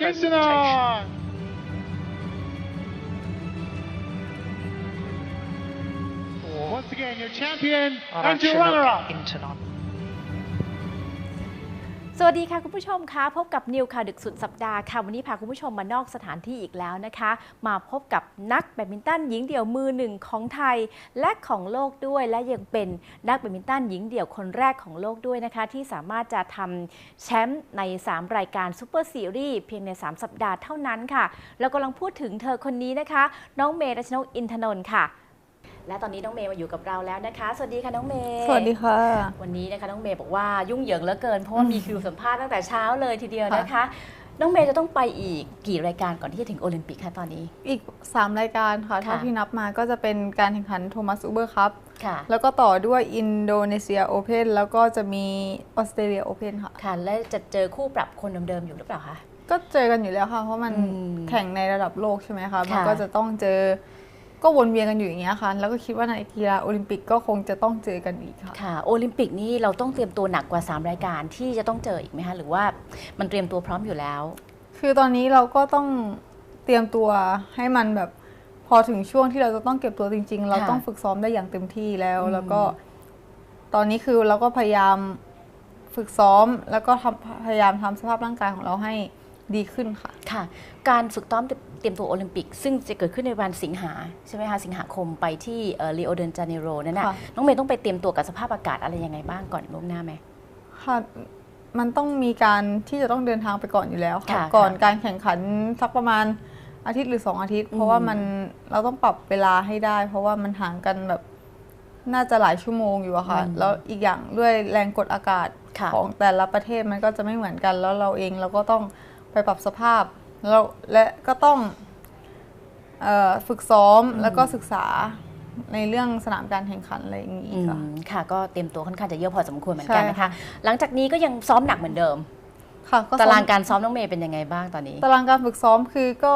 Ratchanol Kinsanon. Once again, your champion and your runner-up. อินทนนท์ สวัสดีค่ะคุณผู้ชมคะพบกับนิวข่าวดึกสุดสัปดาห์ค่ะวันนี้พาคุณผู้ชมมานอกสถานที่อีกแล้วนะคะ มาพบกับนักแบดมินตันหญิงเดี่ยวมือหนึ่งของไทยและของโลกด้วย และยังเป็นนักแบดมินตันหญิงเดี่ยวคนแรกของโลกด้วยนะคะ ที่สามารถจะทำแชมป์ใน 3 รายการซูเปอร์ซีรีส์เพียงใน 3 สัปดาห์เท่านั้นค่ะเรากำลังพูดถึงเธอคนนี้นะคะ น้องเมย์รัชนกอินทนนท์ค่ะ และตอนนี้น้องเมย์มาอยู่กับเราแล้วนะคะ สวัสดีค่ะน้องเมย์ สวัสดีค่ะ วันนี้นะคะน้องเมย์บอกว่ายุ่งเหยิงเหลือเกินเพราะว่ามีคิวสัมภาษณ์ตั้งแต่เช้าเลยทีเดียวนะคะ น้องเมย์จะต้องไปอีกกี่รายการก่อนที่จะถึงโอลิมปิกคะตอนนี้ อีก 3 รายการค่ะค่ะเท่าที่นับมาก็จะเป็นการแข่งขันโทมัสอูเบอร์คัพค่ะแล้วก็ต่อด้วยอินโดนีเซียโอเพนแล้วก็จะมีออสเตรเลียโอเพนค่ะ ค่ะ และจะเจอคู่ปรับคนเดิมๆอยู่หรือเปล่าคะ ก็เจอกันอยู่แล้วค่ะ เพราะมันอืมแข่งในระดับโลกใช่ไหมคะ มันค่ะก็จะต้องเจอ ก็วนเวียนกันอยู่อย่างเงี้ยค่ะ แล้วก็คิดว่าในกีฬาโอลิมปิกก็คงจะต้องเจอกันอีกค่ะ ค่ะ โอลิมปิกนี่เราต้องเตรียมตัวหนักกว่า 3 รายการที่จะต้องเจออีกไหมคะ หรือว่ามันเตรียมตัวพร้อมอยู่แล้ว คือตอนนี้เราก็ต้องเตรียมตัวให้มันแบบพอถึงช่วงที่เราจะต้องเก็บตัวจริง ๆ เราค่ะต้องฝึกซ้อมได้อย่างเต็มที่แล้วอืมแล้วก็ตอนนี้คือเราก็พยายามฝึกซ้อม แล้วก็ทำพยายามทำสภาพร่างกายของเราให้ ดีขึ้นค่ะ ค่ะ การฝึกซ้อมเตรียมตัวโอลิมปิก ซึ่งจะเกิดขึ้นในวันสิงหาใช่ไหมคะสิงหาคมไปที่เรโอเดนจาเนโรนั่นนะค่ะน้องเมย์ต้องไปเตรียมตัวกับสภาพอากาศอะไรยังไงบ้างก่อนล่วงหน้าไหมค่ะมันต้องมีการที่จะต้องเดินทางไปก่อนอยู่แล้วค่ะค่ะก่อนค่ะการแข่งขันสักประมาณอาทิตย์หรือสองอาทิตย์ เพราะว่ามันเราต้องปรับเวลาให้ได้ เพราะว่ามันห่างกันแบบน่าจะหลายชั่วโมงอยู่อะค่ะอืมแล้วอีกอย่างด้วยแรงกดอากาศค่ะของแต่ละประเทศมันก็จะไม่เหมือนกัน แล้วเราเองเราก็ต้อง ไปปรับสภาพแล้วและก็ต้องเออฝึกซ้อมแล้วก็ศึกษาในเรื่องสนามการแข่งขันอะไรอย่างนี้อืค่ะมค่ะ ก็เตรียมตัวค่อนข้างจะเยอะพอสมควรเหมือนกันใช่นะคะค่ะหลังจากนี้ก็ยังซ้อมหนักเหมือนเดิม ค่ะก็ซ้อมตารางการซ้อมน้องเมย์เป็นยังไงบ้างตอนนี้ ตารางการฝึกซ้อมคือก็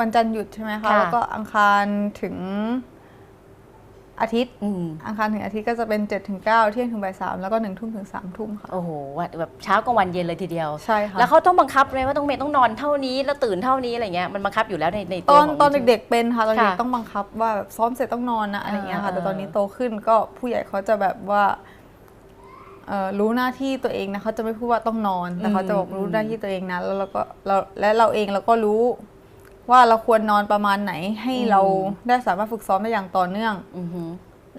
วันจันทร์หยุดใช่ไหมคะค่ะแล้วก็อังคารถึง อาทิตย์อืมอังคารถึงอาทิตย์ก็จะเป็น7จ็ถึงเเที่ยงถึงบ่ายสามแล้วก็หนึ่งทุ่มถึงสามทุ่มค่ะ โอ้โหว่าแบบเช้ากลางวันเย็นเลยทีเดียว ใช่ค่ะ แล้วเขาต้องบังคับไหมว่าต้องเมย์ต้องนอนเท่านี้แล้วตื่นเท่านี้อะไรเงี้ยมันบังคับอยู่แล้วในในตตัวอนของตอนเด็กๆเป็นค่ะตอนเด็กค่ะต้องบังคับว่าแบบซ้อมเสร็จต้องนอนนะอะไรอย่างเงี้ยค่ะอ่าแต่ตอนนี้โตขึ้นก็ผู้ใหญ่เขาจะแบบว่าเอ่อรู้หน้าที่ตัวเองนะเขาจะไม่พูดว่าต้องนอน แต่เขาจะบอกรู้หน้าที่ตัวเองนะแล้วเราก็เราและเราเองเราก็รู้ ว่าเราควรนอนประมาณไหนให้เราได้สามารถฝึกซ้อมได้อย่างต่อเนื่องอือหือ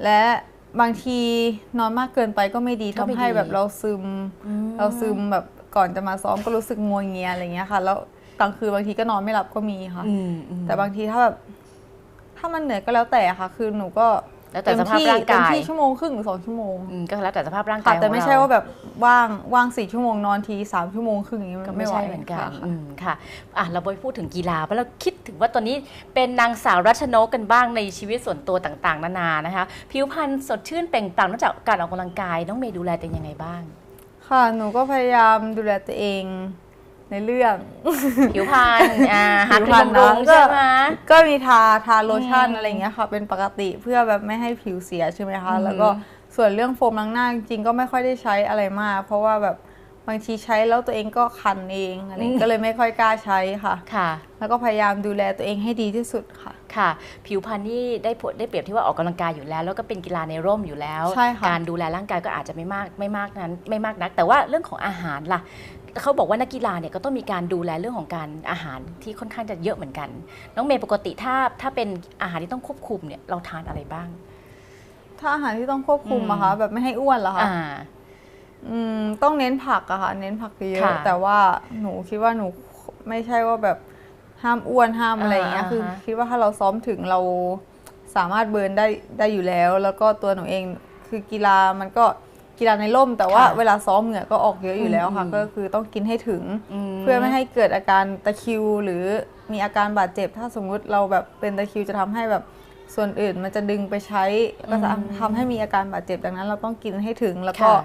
และบางทีนอนมากเกินไปก็ไม่ดีก็ทำไม่ให้ดีแบบเราซึมอืมเราซึมแบบก่อนจะมาซ้อมก็รู้สึกงัวเงียอะไรเงี้ยค่ะ แล้วกลางคืนบางทีก็นอนไม่หลับก็มีค่ะอืมอืมแต่บางทีถ้าแบบถ้ามันเหนื่อยก็แล้วแต่ค่ะ คือหนูก็ แล้วแต่เต็มสภาพที่ร่างเต็มกายที่ชั่วโมงครึ่งหรือสองชั่วโมงอืมก็แล้วแต่สภาพร่างกาค่ะยแต่ของไม่เราใช่ว่าแบบว่างว่างสี่ชั่วโมงนอนทีสามชั่วโมงครึ่งอย่างนี้ก็มันไม่ไม่ไหวใช่เหมือนกันค่ะอืมค่ะอะเราไปพูดถึงกีฬาเพราะเราคิดถึงว่าตอนนี้เป็นนางสาวรัชนกกันบ้างในชีวิตส่วนตัวต่างๆ นานานะคะ ผิวพรรณสดชื่นเปล่งปลั่งนอกจากการออกกำลังกายน้องเมย์ดูแลตัวเองยังไงบ้าง ค่ะหนูก็พยายามดูแลตัวเอง ในเรื่อง ผิวพรรณอ่าหาผิควรีมพรรณบำรุงนะก็ใช่ไหมก็มีทาทาโลชั่นอืมอะไรอย่างเงี้ยค่ะ เป็นปกติเพื่อแบบไม่ให้ผิวเสียใช่ไหมคะอืมแล้วก็ส่วนเรื่องโฟมล้างหน้าจริงๆก็ไม่ค่อยได้ใช้อะไรมาก เพราะว่าแบบบางทีใช้แล้วตัวเองก็คันเองอะไรอย่างเงี้ยก็เลยไม่ค่อยกล้าใช้ค่ะค่ะ แล้วก็พยายามดูแลตัวเองให้ดีที่สุดค่ะค่ะ ผิวพรรณนี่ได้ผลได้เปรียบที่ว่าออกกำลังกายอยู่แล้ว แล้วก็เป็นกีฬาในร่มอยู่แล้วใช่ค่ะการดูแลร่างกายก็อาจจะไม่มากไม่มากนั้นไม่มากนัก แต่ว่าเรื่องของอาหารล่ะ เขาบอกว่านักกีฬาเนี่ยก็ต้องมีการดูแลเรื่องของการอาหารที่ค่อนข้างจะเยอะเหมือนกัน น้องเมย์ปกติถ้าถ้าเป็นอาหารที่ต้องควบคุมเนี่ยเราทานอะไรบ้าง ถ้าอาหารที่ต้องควบคุมอืมอะคะแบบไม่ให้อ้วนเหรอคะอ่าอืมต้องเน้นผักอะค่ะ เน้นผักเยค่ะอะๆแต่ว่าหนูคิดว่าหนูไม่ใช่ว่าแบบห้ามอ้วนห้ามอะไรอย่างเงี้ยอ่าคือฮะคิดว่าถ้าเราซ้อมถึงเราสามารถเบิร์นได้ได้อยู่แล้ว แล้วก็ตัวหนูเองคือกีฬามันก็ กีฬาในร่ม แต่ว่าค่ะเวลาซ้อมเหงื่อก็ออกเยอะอยู่แล้วค่ะอืมก็คือต้องกินให้ถึงมเพื่อไม่ให้เกิดอาการตะคริว หรือมีอาการบาดเจ็บ ถ้าสมมุติเราแบบเป็นตะคริวจะทำให้แบบส่วนอื่นมันจะดึงไปใช้ก็จะอืมทำให้มีอาการบาดเจ็บดังนั้น เราต้องกินให้ถึงแล้วก็ค่ะ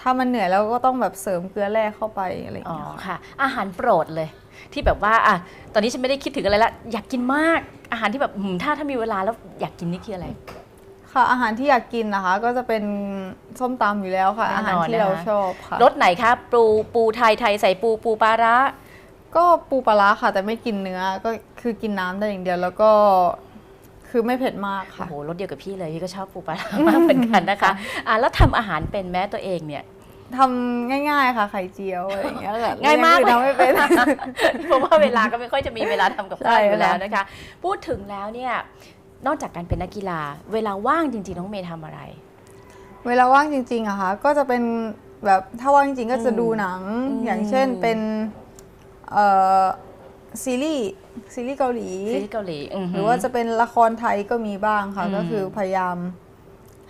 ถ้ามันเหนื่อยเราก็ต้องแบบเสริมเกลือแร่เข้าไปอะไรอย่างอ๋อเงี้ยค่ะค่ะ อาหารโปรดเลย ที่แบบว่าอะตอนนี้ฉันไม่ได้คิดถึงอะไรละอยากกินมากอาหารที่แบบหืมถ้าถ้ามีเวลาแล้วอยากกินนี่คืออะไร ค่ะอาหารที่อยากกินนะคะ ก็จะเป็นส้มตำอยู่แล้วค่ะแน่นอนอาหารที่เรานะคะชอบค่ะรสไหนคะปูปูไทยไทยใส่ปูปูปลาร้าก็ปูปลาร้าค่ะ แต่ไม่กินเนื้อก็คือกินน้ำได้อย่างเดียวแล้วก็คือไม่เผ็ดมากโอ้ค่ะโหรสเดียวกับพี่เลยพี่ก็ชอบปูปลาร้ามากเหมือนกันนะคะอะแล้วทำอาหารเป็นแม้ตัวเองเนี่ยทำง่ายๆค่ะไข่เจียวอะไรอย่างเงี้ยค่ะง่ายมากเรื่องอื่นทำไม่เป็นเพราะว่าเวลาก็ไม่ค่อยจะมีเวลาทำกับข้าวใช่อยู่แล้วค่ะนะคะ พูดถึงแล้วเนี่ย นอกจากการเป็นนักกีฬา เวลาว่างจริงๆน้องเมย์ทำอะไร เวลาว่างจริงๆอะค่ะก็จะเป็นแบบถ้าว่างจริงๆก็จะอืมดูหนังอืมอย่างเช่นเป็นเอ่อซีรีส์ซีรีส์เกาหลีซีรีส์เกาหลีอือหรือว่าจะเป็นละครไทยก็มีบ้างค่ะอืมก็คือพยายาม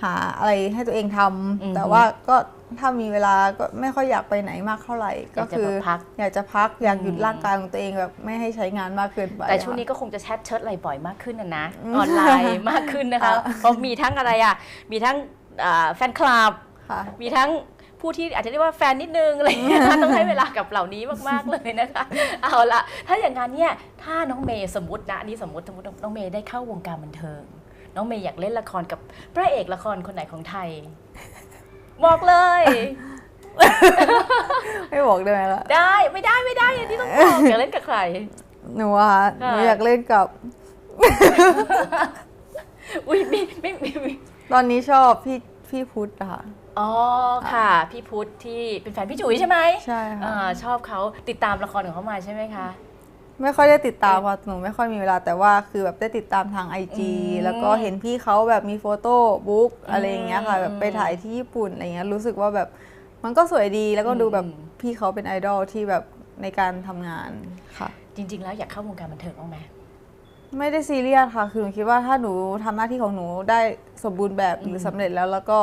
หาอะไรให้ตัวเองทอืมำแต่ว่าก็ถ้ามีเวลาก็ไม่ค่อยอยากไปไหนมากเท่าไหร่อก็ยากจะคือแบบพักอยากจะพักอยากหยุดอืมร่างกายของตัวเองแบบไม่ให้ใช้งานมากเกินไป แต่ช่วงค่ะนี้ก็คงจะแชทเชิดอะไรบ่อยมากขึ้นนะนะอืมออนไลน์มากขึ้นนะคะค่ะเพราะมีทั้งอะไรอะมีทั้งอ่าแฟนคลับค่ะมีทั้งผู้ที่อาจจะเรียกว่าแฟนนิดนึงอะไรอย่างเงี้ยนะต้องให้เวลากับเหล่านี้มากๆเลยนะคะ เอาละถ้าอย่างนั้นเนี่ยถ้าน้องเมย์สมมตินะอันนี่สมมติสมมติน้องเมย์ได้เข้าวงการบันเทิง น้องเมย์อยากเล่นละครกับพระเอกละครคนไหนของไทย บอกเลย ไม่บอกได้ไหมล่ะ ได้ไม่ได้ไม่ได้อันนี้ต้องบอกอยากเล่นกับใคร หนูอะค่ะหนูค่ะอยากเล่นกับ อุ้ยไม่ไม่ไม่ไม่ตอนนี้ชอบพี่พี่พุทธอะค่ะ อ๋อค่ะ พี่พุทธที่เป็นแฟนพี่จุ๋ยใช่ไหมใช่ค่ะ อ่าชอบเขาติดตามละครของเขามาใช่ไหมคะ ไม่ค่อยได้ติดตามค่ะหนูไม่ค่อยมีเวลาแต่ว่าคือแบบได้ติดตามทางไอจีอืมแล้วก็เห็นพี่เขาแบบมีโฟโต้บุ๊กอะไรอย่างเงี้ยค่ะอืมแบบไปถ่ายที่ญี่ปุ่นอะไรเงี้ยรู้สึกว่าแบบมันก็สวยดีแล้วก็ดูแบบอืมพี่เขาเป็นไอดอลที่แบบในการทำงานค่ะ จริง ๆ แล้วอยากเข้าวงการบันเทิงบ้างไหมไม่ได้ซีเรียสค่ะ คือหนูคิดว่าถ้าหนูทำหน้าที่ของหนูได้สมบูรณ์แบบหรือสำเร็จแล้วแล้วก็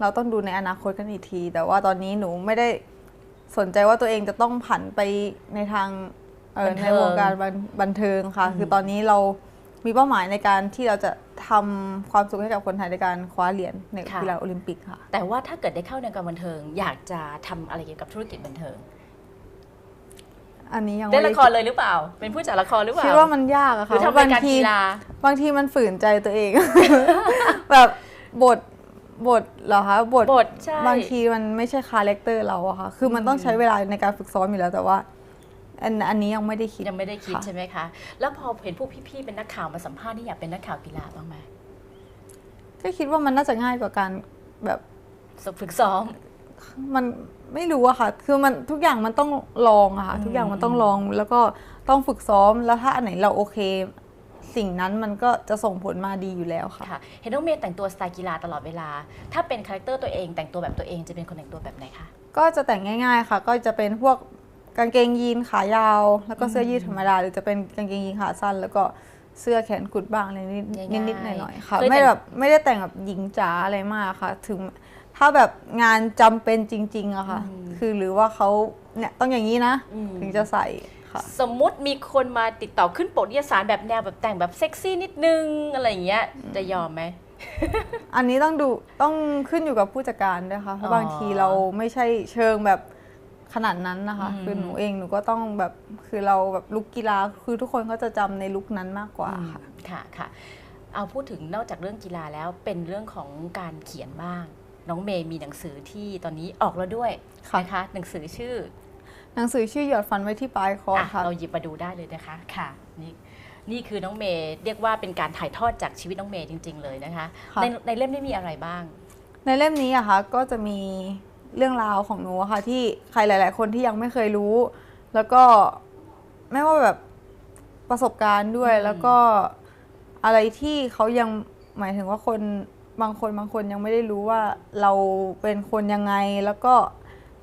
เราต้องดูในอนาคตกันอีกที แต่ว่าตอนนี้หนูไม่ได้สนใจว่าตัวเองจะต้องผันไปในทางเอ่อ บันเทิในงวงการบันบันเทิงค่ะอืมคือตอนนี้เรามีเป้าหมายในการที่เราจะทำความสุขให้กับคนไทยในการคว้าเหรียญในกีฬาโอลิมปิกค่ะ แต่ว่าถ้าเกิดได้เข้าในวงการบันเทิง อยากจะทำอะไรเกี่ยวกับธุรกิจบันเทิง อันนี้ยังเล่ไม่นได้ละครเลยหรือเปล่า เป็นผู้จัดละครหรือเปล่าคิดว่ามันยากอะหค่ะรือเพทำราะบารายงการทีกีฬาบางทีมันฝืนใจตัวเอง แบบบทบทเหรอคะบทบทใช่บางทีมันไม่ใช่คาแรคเตอร์เราอะค่ะ คือมันต้องใช้เวลาในการฝึกซ้อมอยู่แล้วแต่ว่า อันอันนี้ยังไม่ได้คิดยังไม่ได้คิดค่ะใช่ไหมคะ แล้วพอเห็นพวกพี่ๆเป็นนักข่าวมาสัมภาษณ์นี่อยากเป็นนักข่าวกีฬาบ้างไหมก็คิดว่ามันน่าจะง่ายกว่าการแบบฝึกซ้อมมันไม่รู้อะค่ะ คือมันทุกอย่างมันต้องลองอะค่ะอืมทุกอย่างมันต้องลองแล้วก็ต้องฝึกซ้อม แล้วถ้าอันไหนเราโอเค สิ่งนั้นมันก็จะส่งผลมาดีอยู่แล้วค่ะค่ะ เห็นน้องเมย์แต่งตัวสไตล์กีฬาตลอดเวลา ถ้าเป็นคาแรคเตอร์ตัวเองแต่งตัวแบบตัวเองจะเป็นคนแต่งตัวแบบไหนคะ ก็จะแต่งง่าย ๆ ค่ะ ก็จะเป็นพวก กางเกงยีนขายาว แล้วก็เสื้อยืดธรรมดาหรือจะเป็นกางเกงยีนขาสั้น แล้วก็เสื้อแขนกุดบ้างอะไรนิดง่ายๆนิดๆหน่อยๆค่ะเคยแต่งไม่แบบไม่ได้แต่งแบบหญิงจ๋าอะไรมากค่ะ ถึงถ้าแบบงานจำเป็นจริงๆอะค่ะ คือหรือว่าเขาเนี่ยต้องอย่างนี้นะอืมถึงจะใส่ค่ะสมมุติมีคนมาติดต่อขึ้นปกนิยสารแบบแนวแบบแต่งแบบเซ็กซี่นิดนึงอะไรอย่างเงี้ยจะยอมไหม อันนี้ต้องดูต้องขึ้นอยู่กับผู้จัดการด้วยค่ะเพอ๋ราะอบางทีเราไม่ใช่เชิงแบบ ขนาดนั้นนะคะอืมคือหนูเองหนูก็ต้องแบบคือเราแบบลุกกีฬาคือทุกคนก็จะจำในลุกนั้นมากกว่าค่ะค่ะค่ะเอาพูดถึงนอกจากเรื่องกีฬาแล้วเป็นเรื่องของการเขียนบ้าง น้องเมย์มีหนังสือที่ตอนนี้ออกแล้วด้วยค่ะนะคะหนังสือชื่อ หนังสือชื่อหยอดฟันไว้ที่ปลายคออะค่ะเราหยิบมาดูได้เลยนะคะค่ะนี่นี่คือน้องเมย์เรียกว่าเป็นการถ่ายทอดจากชีวิตน้องเมย์จริง ๆ เลยนะคะค่ะในในเล่มนี้มีอะไรบ้าง ในเล่มนี้อะค่ะก็จะมี เรื่องราวของหนูอะค่ะที่ใครหลาย ๆ คนที่ยังไม่เคยรู้ แล้วก็ไม่ว่าแบบประสบการณ์ด้วยอืมแล้วก็อะไรที่เขายังหมายถึงว่าคนบางคนบางคนยังไม่ได้รู้ว่าเราเป็นคนยังไงแล้วก็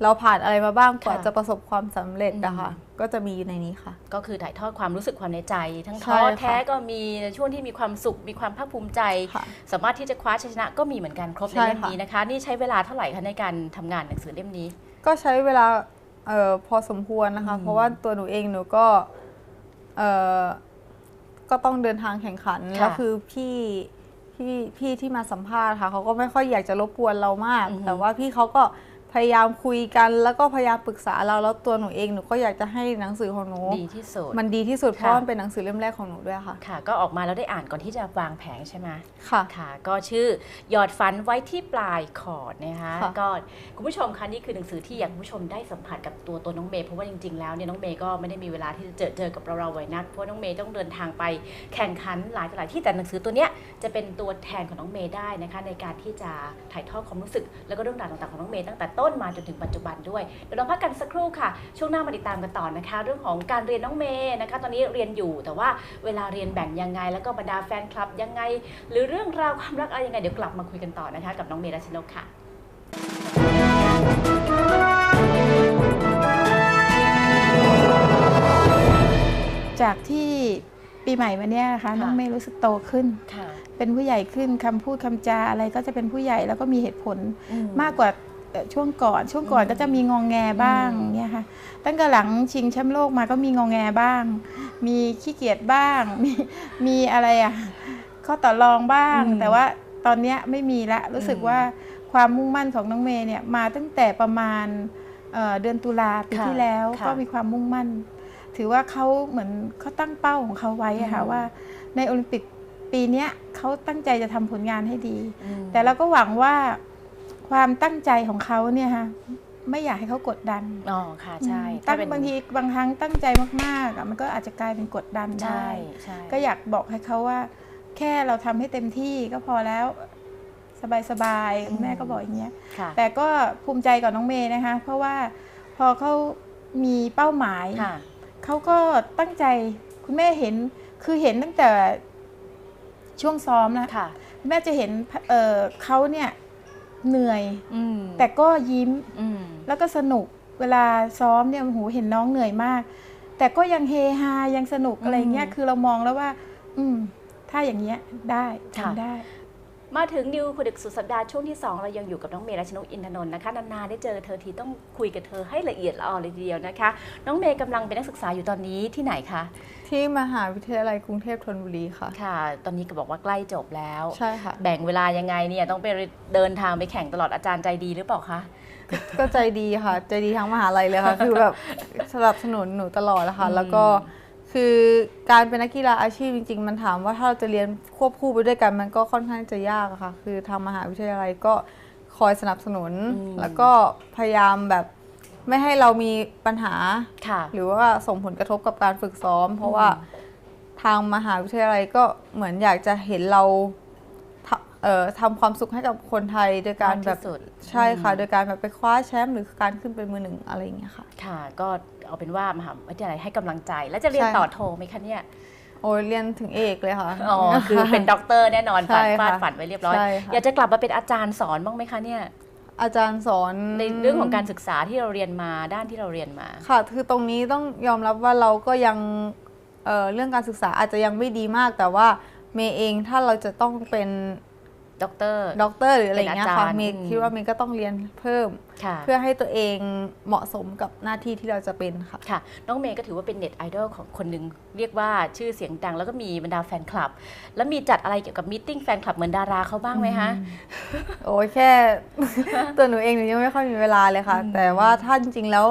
เราผ่านอะไรมาบ้างกว่าจะประสบความสำเร็จนะคะก็จะมีอยู่ในนี้ค่ะ ก็คือถ่ายทอดความรู้สึกความในใจ ทั้งใช่ท้อค่ะแท้ก็มีในช่วงที่มีความสุขมีความภาคภูมิใจค่ะสามารถที่จะคว้าชัยชนะก็มีเหมือนกันครบในใช่เล่มค่ะนี้นะคะ นี่ใช้เวลาเท่าไหร่คะในการทำงานหนังสือเล่มนี้ ก็ใช้เวลาเออพอสมควรนะคะอืมเพราะว่าตัวหนูเองหนูก็เออก็ต้องเดินทางแข่งขันแล้วคือพี่พี่พี่ที่มาสัมภาษณ์ค่ะเขาก็ไม่ค่อยอยากจะรบกวนเรามาก แต่ว่าพี่เขาก็ พยายามคุยกันแล้วก็พยายามปรึกษาเราแล้วตัวหนูเองหนูก็อยากจะให้หนังสือของหนู ดีที่สุด มันดีที่สุดเพค่ะราะมันเป็นหนังสือเล่มแรกของหนูด้วยค่ะ ค่ะ ก็ออกมาแล้วได้อ่านก่อนที่จะวางแผงใช่ไหมค่ะค่ะ ก็ชื่อหยอดฝันไว้ที่ปลายคอร์ดนะคะค่ะก็คุณผู้ชมคะนี่คือหนังสือที่อยากให้คุณผู้ชมได้สัมผัสกับตัวตัวน้องเมย์เพราะว่าจริงๆแล้วเนี่ยน้องเมย์ก็ไม่ได้มีเวลาที่จะเจอเจอกับเราเราๆไว้นักเพราะว่าน้องเมย์ต้องเดินทางไปแข่งขันหลายต่อหลายที่แต่หนังสือตัวเนี้ยจะเป็นตัวแทนของน้องเมย์ได้นะคะในการที่จะถ่ายทอดความรู้สึกแล้วก็เรื่องราวต่างๆของน้องเมย์ตั้งแต่ต้นมาจนถึงปัจจุบันด้วย เดี๋ยวเราพักกันสักครู่ค่ะ ช่วงหน้ามาติดตามกันต่อนะคะ เรื่องของการเรียนน้องเมย์นะคะ ตอนนี้เรียนอยู่แต่ว่าเวลาเรียนแบ่งยังไง แล้วก็บรรดาแฟนคลับยังไง หรือเรื่องราวความรักอะไรยังไงเดี๋ยวกลับมาคุยกันต่อนะคะ กับน้องเมย์รัชนกค่ะจากที่ปีใหม่มาเนี้ยนะคะค่ะน้องเมย์รู้สึกโตขึ้นค่ะเป็นผู้ใหญ่ขึ้นคำพูดคำจาอะไรก็จะเป็นผู้ใหญ่แล้วก็มีเหตุผลมากกว่าเอ่อ ช่วงก่อน ช่วงก่อนอืมก็จะมีงองแงบ้างอืมเนี่ยค่ะ ตั้งแต่หลังชิงแชมป์โลกมาก็มีงองแงบ้าง มีขี้เกียจบ้าง มีมีอะไรอะข้อต่อรองบ้างอืมแต่ว่าตอนเนี้ยไม่มีละรู้สึกอืมว่าความมุ่งมั่นของน้องเมย์เนี่ยมาตั้งแต่ประมาณเอ่อเดือนตุลาปีค่ะที่แล้วค่ะก็มีความมุ่งมั่น ถือว่าเขาเหมือนเขาตั้งเป้าของเขาไว้อะค่ะอืมว่า ในโอลิมปิกปีเนี้ยเขาตั้งใจจะทำผลงานให้ดีอืมแต่เราก็หวังว่า ความตั้งใจของเขาเนี่ยค่ะไม่อยากให้เขากดดันอ๋อค่ะใช่ตั้ถ้างเป็นบางทีบางครั้งตั้งใจมากๆอะมันก็อาจจะกลายเป็นกดดันใช่ได้ใช่ก็อยากบอกให้เขาว่า แค่เราทำให้เต็มที่ก็พอแล้วสบายๆคุณแม่ก็บอกอย่างเงี้ยค่ะแต่ก็ภูมิใจกับน้องเมย์นะคะ เพราะว่าพอเขามีเป้าหมายค่ะเขาก็ตั้งใจคุณแม่เห็นคือเห็นตั้งแต่ช่วงซ้อมแล้วค่ะคุณแม่จะเห็นเอ่อเขาเนี่ย เหนื่อยอืมแต่ก็ยิ้มอืมแล้วก็สนุกเวลาซ้อมเนี่ยโอ้โหเห็นน้องเหนื่อยมาก แต่ก็ยังเฮฮายังสนุกอะไรเงี้ยอืมคือเรามองแล้วว่า อืม ถ้าอย่างเงี้ยได้ค่ะทำได้ มาถึงนิวคุยดึกสุดสัปดาห์ช่วงที่ 2 เรายังอยู่กับน้องเมย์รัชนกอินทนนท์นะคะนานๆได้เจอเธอทีต้องคุยกับเธอให้ละเอียดละออเลยทีเดียวนะคะ น้องเมย์กำลังเป็นนักศึกษาอยู่ตอนนี้ที่ไหนคะที่มหาวิทยาลัยกรุงเทพธนบุรีค่ะ ค่ะ ตอนนี้ก็บอกว่าใกล้จบแล้วใช่ค่ะ แบ่งเวลายังไงเนี่ยต้องไปเดินทางไปแข่งตลอดอาจารย์ใจดีหรือเปล่าคะก็ใจดีค่ะ ใจดีทั้งมหาลัยเลยค่ะ คือแบบสนับสนุนหนูตลอดนะคะอืมแล้วก็ คือการเป็นนักกีฬาอาชีพจริง ๆ มันถามว่าถ้าเราจะเรียนควบคู่ไปด้วยกันมันก็ค่อนข้างจะยากอะค่ะ คือทางมหาวิทยาลัยก็คอยสนับสนุน แล้วก็พยายามแบบไม่ให้เรามีปัญหาค่ะหรือว่าส่งผลกระทบกับการฝึกซ้อม เพราะว่าทางมหาวิทยาลัยก็เหมือนอยากจะเห็นเราทำ เอ่อทำความสุขให้กับคนไทยโดยการแบบมากที่สุด ใช่ค่ะอืมโดยการแบบไปคว้าแชมป์หรือการขึ้นเป็นมือหนึ่งอะไรอย่างเงี้ยค่ะ ค่ะ ก็เอาเป็นว่ามหาวิทยาลัยให้กำลังใจ แล้วจะเรียนใช่ ต่อโทไหมคะเนี่ย โอ้ยเรียนถึงเอกเลยค่ะ อ๋อ คือเป็นด็อกเตอร์แน่นอนใช่ฝันค่ะฟาดฝันไว้เรียบร้อย ใช่ค่ะ อยากจะกลับมาเป็นอาจารย์สอนบ้างไหมคะเนี่ย อาจารย์สอน ในเรื่องของการศึกษาที่เราเรียนมาด้านที่เราเรียนมา ค่ะ คือตรงนี้ต้องยอมรับว่าเราก็ยังเอ่อเรื่องการศึกษาอาจจะยังไม่ดีมาก แต่ว่าเมย์เองถ้าเราจะต้องเป็น ด็อกเตอร์ด็อกเตอร์หรืออะไรอย่างเงี้ยเป็นอาค่ะจารย์เมย์อืมคิดว่าเมย์ก็ต้องเรียนเพิ่มค่ะเพื่อให้ตัวเองเหมาะสมกับหน้าที่ที่เราจะเป็นค่ะค่ะ น้องเมย์ก็ถือว่าเป็นเน็ตไอดอลของคนหนึ่งเรียกว่าชื่อเสียงดังแล้วก็มีบรรดาแฟนคลับ แล้วมีจัดอะไรเกี่ยวกับมตติ팅แฟนคลับเหมือนดาราเขาบ้างไหมคะโอ้ยแค่ตัวหนูเองหนูยังไม่ค่อยมีเวลาเลยค่ะอืมแต่ว่าถ้าจริงๆแล้ว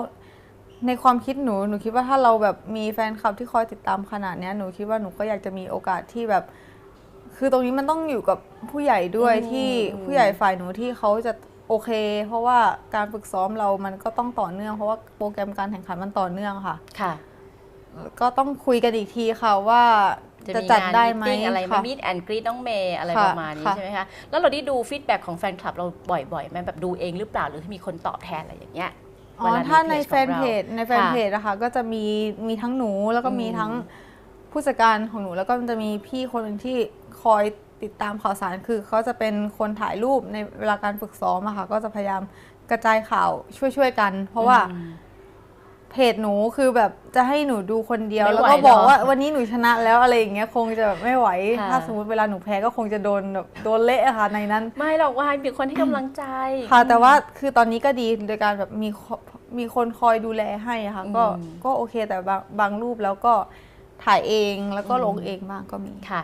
ในความคิดหนูหนูคิดว่าถ้าเราแบบมีแฟนคลับที่คอยติดตามขนาดเนี้ยหนูคิดว่าหนูก็อยากจะมีโอกาสที่แบบ คือตรงนี้มันต้องอยู่กับผู้ใหญ่ด้วยอืมที่อืมผู้ใหญ่ฝ่ายหนูที่เขาจะโอเค เพราะว่าการฝึกซ้อมเรามันก็ต้องต่อเนื่อง เพราะว่าโปรแกรมการแข่งขันมันต่อเนื่องค่ะ ค่ะ ก็ต้องคุยกันอีกทีค่ะว่าจะจะมีจัดงานได้ไหมมตอะไรไหมาค่ะมีดแอนกรีดน้องเมย์อะไรค่ะประมาณนี้ค่ะใช่ไหมคะ แล้วเราได้ดูฟีดแบ็กของแฟนคลับเราบ่อยๆไหมแบบดูเองหรือเปล่าหรือมีคนตอบแทนอะไรอย่างเงี้ยอ๋เวอลถ้าในของแฟนเพจราในแฟนเพจนะคะก็จะมีมีทั้งหนูแล้วก็มีอืมทั้ง ผู้จัดการของหนูแล้วก็มันจะมีพี่คนหนึ่งที่คอยติดตามข่าวสารคือเขาจะเป็นคนถ่ายรูปในเวลาการฝึกซ้อมอะค่ะ ก็จะพยายามกระจายข่าวช่วยๆกัน เพราะว่าอืมเพจหนูคือแบบจะให้หนูดูคนเดียว ไม่แล้วไหวก็บอกเนอะว่าวันนี้หนูชนะแล้วอะไรอย่างเงี้ยคงจะแบบไม่ไหว ค่ะ ถ้าสมมติเวลาหนูแพ้ก็คงจะโดนแบบโดนเละอะค่ะในนั้น ไม่หรอกว่ามีคนให้กำลังใจ ค่ะแต่ว่าคือตอนนี้ก็ดีโดยการแบบมีคมีคนคอยดูแลให้อะค่ะก็อืม ก็โอเคแต่บางบางรูปแล้วก็ ถ่ายเองแล้วก็อืมลงเองบ้างก็มีค่ะ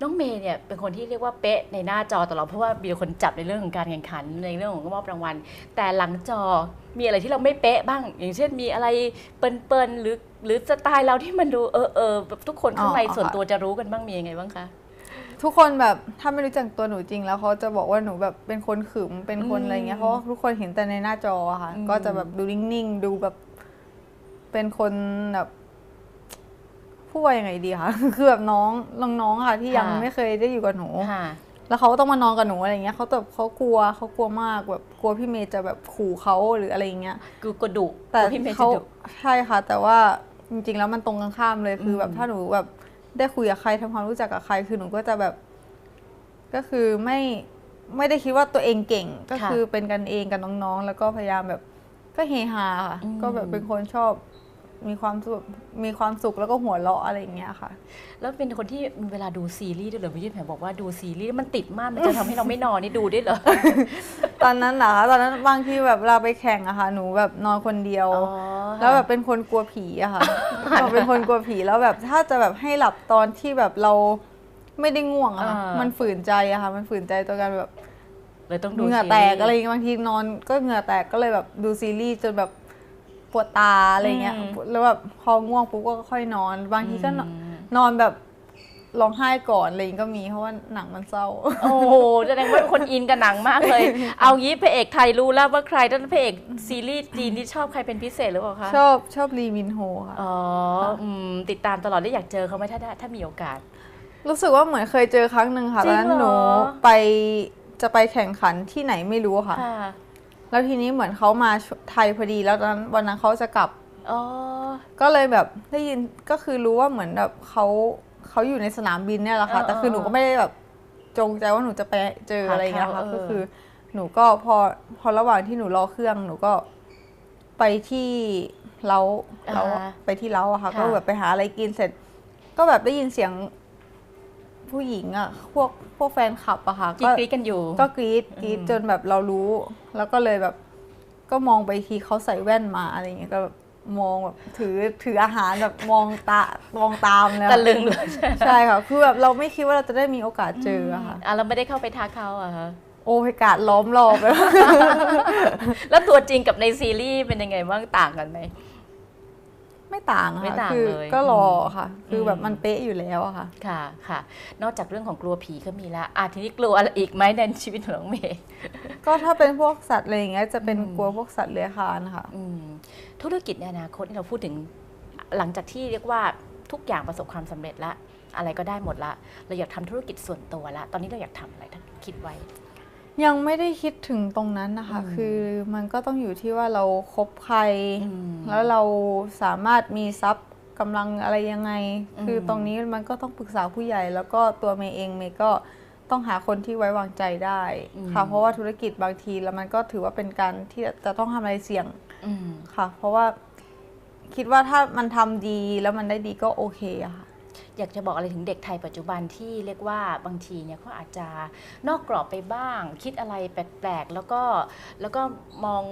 น้องเมย์เนี่ยเป็นคนที่เรียกว่าเป๊ะในหน้าจอตลอดเพราะว่ามีคนจับในเรื่องของการแข่งขันในเรื่องของมอบรางวัล แต่หลังจอมีอะไรที่เราไม่เป๊ะบ้าง อย่างเช่นมีอะไรเปิลๆหรือหรือสไตล์เราที่มันดูเออเออแบบทุกคนข้างในอ๋อส่วนค่ะตัวจะรู้กันบ้างมียังไงบ้างคะทุกคนแบบถ้าไม่รู้จักตัวหนูจริงแล้วเขาจะบอกว่าหนูแบบเป็นคนขึมเป็นคนอะไรเงี้ยเพราะว่าทุกคนเห็นแต่ในหน้าจออะค่ะอืมก็จะแบบดูนิ่งๆดูแบบ เป็นคนแบบ พูดว่ายังไงดีคะคือแบบน้องน้องๆค่ะที่ยังไม่เคยได้อยู่กับหนูค่ะแล้วเขาก็ต้องมานอนกับหนูอะไรเงี้ยเขาแบบเขากลัวเขากลัวมากแบบกลัวพี่เมย์จะแบบขู่เขาหรืออะไรเงี้ยกูกระดุแต่กลัวพี่เมย์จะเขาดุใช่ค่ะ แต่ว่าจริงๆแล้วมันตรงกันข้ามเลยคืออมแบบถ้าหนูแบบได้คุยกับใครทำความรู้จักกับใครคือหนูก็จะแบบ ก็คือไม่ไม่ได้คิดว่าตัวเองเก่ง ก็คือเป็นกันเองกับน้องๆ แล้วก็พยายามแบบก็เฮฮาค่ะก็แบบเป็นคนชอบ มีความสุขมีความสุขแล้วก็หัวเราะอะไรอย่างเงี้ยค่ะ แล้วเป็นคนที่เวลาดูซีรีส์ด้วยเหรอพี่ยื่นแผนบอกว่าดูซีรีส์มันติดมากมันจะทำให้เราไม่นอนนี่ดูได้เหรอ ตอนนั้นเหรอคะตอนนั้นบางทีแบบเราไปแข่งอะค่ะหนูแบบนอนคนเดียว อ๋อ แล้วแบบเป็นคนกลัวผีอะค่ะเราเป็นคนกลัวผีแล้วแบบถ้าจะแบบให้หลับตอนที่แบบเราไม่ได้ง่วงอะค่ะอ่ามั มันฝืนใจอะค่ะ มันฝืนใจตัวกันแบบ เลยต้องดูเหงื่อซีแตกส์อะไรอย่างเงี้ยบางทีนอนก็เหงื่อแตกก็เลยแบบดูซีรีส์จนแบบป วดตาอะไรเงี้ยอืมแล้วแบบพอง่วงปุ๊บก็ค่อยนอน บางทีก็นอนอืมนอนแบบร้องไห้ก่อนอะไรอย่างงี้ก็มีเพราะว่าหนังมันเศร้า โอ้โหแสดงว่าเป็นคนอินกับหนังมากเลย เอางี้พระเอกไทยรู้แล้วว่าใครแล้วพระเอกซีรีส์จีนที่ชอบใครเป็นพิเศษหรือเปล่าคะชอบชอบลีมินโฮค่ะอ๋ออืมติดตามตลอดได้วอยากเจอเขาไหมถ้าได้ถ้ามีโอกาส รู้สึกว่าเหมือนเคยเจอครั้งหนึ่งค่ะจริตองนนั้นเหรอหนูไปจะไปแข่งขันที่ไหนไม่รู้ค่ะค่ะ แล้วทีนี้เหมือนเขามาไทยพอดีแล้วตอนนั้นวันนั้นเขาจะกลับอ๋อก็เลยแบบได้ยินก็คือรู้ว่าเหมือนแบบเขาเขาอยู่ในสนามบินเนี่ยแหละค่ะเออแต่คือหนูก็ไม่ได้แบบจงใจว่าหนูจะไปเจอหาอะไรอย่างเงี้ยค่ะเขาเออก็คือ หนูก็พอพอระหว่างที่หนูรอเครื่องหนูก็ไปที่เล้าเล้าไปที่เล้าอะค่ะ ก็แบบไปหาอะไรกินเสร็จ ก็แบบได้ยินเสียง ผู้หญิงอะพวกพวกแฟนคลับอะค่ะกรี๊ดๆกันอยู่ ก็กรี๊ดกรี๊ดอืมจนแบบเรารู้ แล้วก็เลยแบบ ก็มองไปทีเขาใส่แว่นมาอะไรอย่างเงี้ยก็แบบมองแบบถือถืออาหารแบบมองตามองตามเลยอะตะลึงเลยใช่ค่ะคือแบบเราไม่คิดว่าเราจะได้มีโอกาสเจออะค่ะอะเราไม่ได้เข้าไปทักเขาอะคะโอ้ยกาดล้อมรอบเลยแล้วตัวจริงกับในซีรีส์เป็นยังไงบ้างต่างกันไหม ไม่ต่างไม่ค่ะต่างคือเลยก็รอค่ะ คืออมแบบมันเป๊ะอยู่แล้วอะค่ะ ค่ะค่ะ นอกจากเรื่องของกลัวผีก็มีละอะทีนี้กลัวอะไรอีกไหมในชีวิตของน้องเมย์ก็ถ้าเป็นพวกสัตว์อะไรอย่างเงี้ยจะเป็นอืมกลัวพวกสัตว์เลื้อยคลานค่ะ อืมธุรกิจในอนาคตที่เราพูดถึง หลังจากที่เรียกว่าทุกอย่างประสบความสำเร็จละ อะไรก็ได้หมดละ เราอยากทำธุรกิจส่วนตัวละ ตอนนี้เราอยากทำอะไรถ้าคิดไว้ ยังไม่ได้คิดถึงตรงนั้นนะคะอืมคือมันก็ต้องอยู่ที่ว่าเราคบใครอืมแล้วเราสามารถมีทรัพย์กำลังอะไรยังไงอืมคือตรงนี้มันก็ต้องปรึกษาผู้ใหญ่ แล้วก็ตัวเมย์เองเมย์ก็ต้องหาคนที่ไว้วางใจได้ค่ะ เพราะว่าธุรกิจบางทีแล้วมันก็ถือว่าเป็นการที่จะต้องทำอะไรเสี่ยงอืมค่ะ เพราะว่าคิดว่าถ้ามันทำดีแล้วมันได้ดีก็โอเคอะค่ะ อยากจะบอกอะไรถึงเด็กไทยปัจจุบันที่เรียกว่าบางทีเนี่ยเขาอาจจะนอกกรอบไปบ้าง คิดอะไรแปลกๆ แล้วก็แล้วก็มอง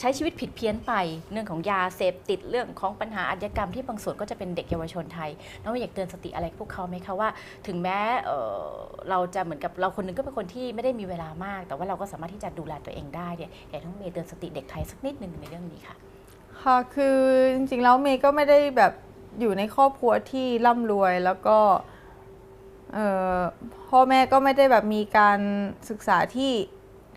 ใช้ชีวิตผิดเพี้ยนไป เรื่องของยาเสพติดเรื่องของปัญหาอาชญากรรมที่บางส่วนก็จะเป็นเด็กเยาวชนไทยน้องอยากเตือนสติอะไรพวกเขาไหมคะว่า ถึงแม้เเราจะเหมือนกับเราคนหนึงก็เป็นคนที่ไม่ได้มีเวลามาก แต่ว่าเราก็สามารถที่จะดูแลตัวเองได้เนี่ยอยากให้น้องเมย์เตือนสติเด็กไทยสักนิดหนึ่งในเรื่องนี้ค่ะค่ะคือจริงๆแล้วเมย์ก็ไม่ได้แบบ อยู่ในครอบครัวที่ร่ำรวยแล้วก็เอ่อพ่อแม่ก็ไม่ได้แบบมีการศึกษาที่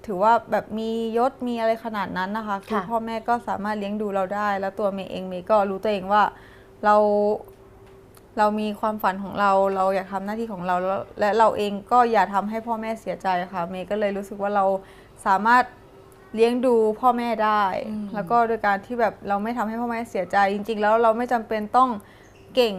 ถือว่าแบบมียศมีอะไรขนาดนั้นนะคะ คือค่ะพ่อแม่ก็สามารถเลี้ยงดูเราได้ แล้วตัวเมย์เองเมย์ก็รู้ตัวเองว่าเราเรามีความฝันของเรา เราอยากทำหน้าที่ของเราแล้วและเราเองก็อย่าทำให้พ่อแม่เสียใจค่ะ เมย์ก็เลยรู้สึกว่าเราสามารถ เลี้ยงดูพ่อแม่ได้อืมแล้วก็โดยการที่แบบเราไม่ทำให้พ่อแม่เสียใจ จริง ๆ แล้วเราไม่จำเป็นต้องเก่ง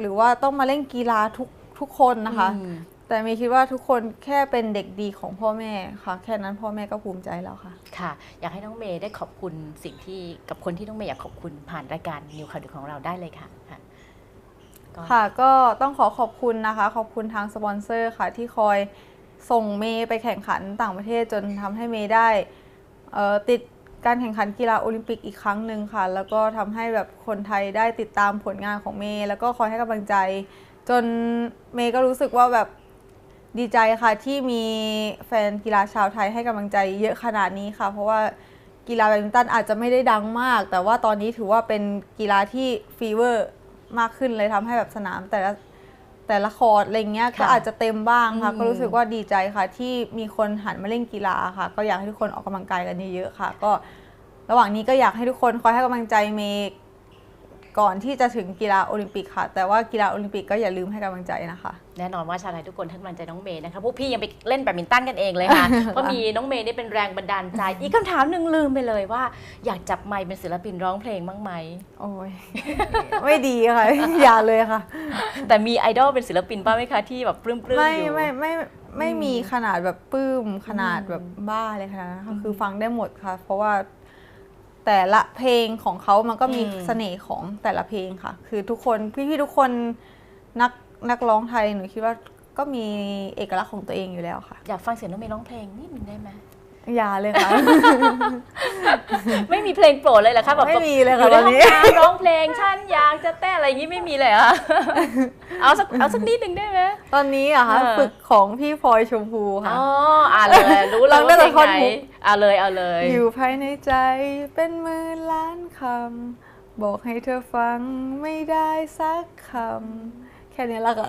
หรือว่าต้องมาเล่นกีฬาทุกทุกคนนะคะอืมแต่เมย์คิดว่าทุกคนแค่เป็นเด็กดีของพ่อแม่ค่ะ แค่นั้นพ่อแม่ก็ภูมิใจแล้วค่ะ ค่ะ อยากให้น้องเมย์ได้ขอบคุณสิ่งที่กับคนที่น้องเมย์อยากขอบคุณผ่านรายการนิวข่าวดึกของเราได้เลยค่ะค่ะก็ค่ะก็ต้องขอขอบคุณนะคะ ขอบคุณทางสปอนเซอร์ค่ะที่คอยส่งเมย์ไปแข่งขันต่างประเทศจนทำให้เมย์ได้เอ่อ ติดการแข่งขันกีฬาโอลิมปิกอีกครั้งหนึ่งค่ะ แล้วก็ทำให้แบบคนไทยได้ติดตามผลงานของเมย์แล้วก็คอยให้กำลังใจ จนเมย์ก็รู้สึกว่าแบบดีใจค่ะที่มีแฟนกีฬาชาวไทยให้กำลังใจเยอะขนาดนี้ค่ะ เพราะว่ากีฬาแบดมินตันอาจจะไม่ได้ดังมาก แต่ว่าตอนนี้ถือว่าเป็นกีฬาที่ฟีเวอร์มากขึ้นเลยทำให้แบบสนามแต่ละ แต่ละคอร์ดอะไรเงี้ยค่ะก็อาจจะเต็มบ้างค่ะอืมก็รู้สึกว่าดีใจค่ะ ที่มีคนหันมาเล่นกีฬาค่ะ ก็อยากให้ทุกคนออกกำลังกายกันเยอะๆค่ะ ก็ระหว่างนี้ก็อยากให้ทุกคนคอยให้กำลังใจเมย์ ก่อนที่จะถึงกีฬาโอลิมปิกค่ะ แต่ว่ากีฬาโอลิมปิกก็อย่าลืมให้กำลังใจนะคะ แน่นอนว่าชาวไทยทุกคนให้กำลังใจน้องเมย์นะคะพวกพี่ยังไปเล่นแบดมินตันกันเองเลยค่ะเพราะมีน้องเมย์นี่เป็นแรงบันดาลใจ อีกคำถามหนึ่งลืมไปเลยว่า อยากจับไมค์เป็นศิลปินร้องเพลงบ้างไหมโอ้ยไม่ดีค่ะ อย่าเลยค่ะ แต่มีไอดอลเป็นศิลปินบ้างไหมคะที่แบบปลื้มๆไม่อยู่ไม่ไม่ไม่อืมมีขนาดแบบปลื้มขนาดอืมแบบบ้าเลยขนาดนั้นค่ะอืมคือฟังได้หมดค่ะ เพราะว่า แต่ละเพลงของเขามันก็มีอืมเสน่ห์ของแต่ละเพลงค่ะ คือทุกคนพี่ๆทุกคนนักนักร้องไทยหนูคิดว่าก็มีเอกลักษณ์ของตัวเองอยู่แล้วค่ะ อยากฟังเสียงน้องเมย์ร้องเพลงนิดนึงได้ไหม อย่าเลยค่ะ ไม่มีเพลงโปรดเลยเหรอคะแบบไม่มีเลยอค่ะยู่ในตอนห้องนี้น้ำร้องเพลงฉันอยากจะเต้นอะไรอย่างงี้ไม่มีเลยเหรอเอาสักเอาสักนิดหนึ่งได้ไหมตอนนี้อะคะเออฝึกของพี่พลอยชมพูค่ะอ๋ออ่าเลยรู้แล้วร้องได้ว่าเพลงแต่ท่อนไหนฮุกเอาเลยเอาเลย อยู่ภายในใจเป็นหมื่นล้านคำบอกให้เธอฟังไม่ได้สักคำ แค่นี้ละค่ะ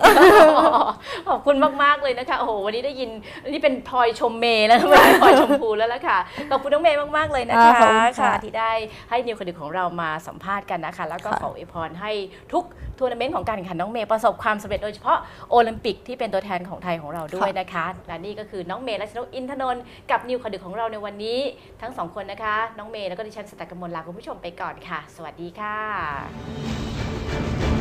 ขอบคุณมากๆเลยนะคะโอ้โหวันนี้ได้ยินอันนี้เป็นพลอยชมเมย์แล้วไม่ใช่พลอยชมพูแล้วล่ะค่ะขอบคุณน้องเมย์มากๆเลยนะคะอ่าขอบคุณค่ะที่ได้ให้นิวคดิกของเรามาสัมภาษณ์กันนะคะ แล้วก็ค่ะขออวยพรให้ทุกทัวร์นาเมนต์ของการแข่งขันน้องเมย์ประสบความสำเร็จโดยเฉพาะโอลิมปิกที่เป็นตัวแทนของไทยของเราด้วยนะคะ และนี่ก็คือน้องเมย์และชนกอินทนนท์กับนิวคดิกของเราในวันนี้ ทั้งสองคนนะคะ น้องเมย์แล้วก็ดิฉันสแตกกมลลาคุณผู้ชมไปก่อนค่ะ สวัสดีค่ะ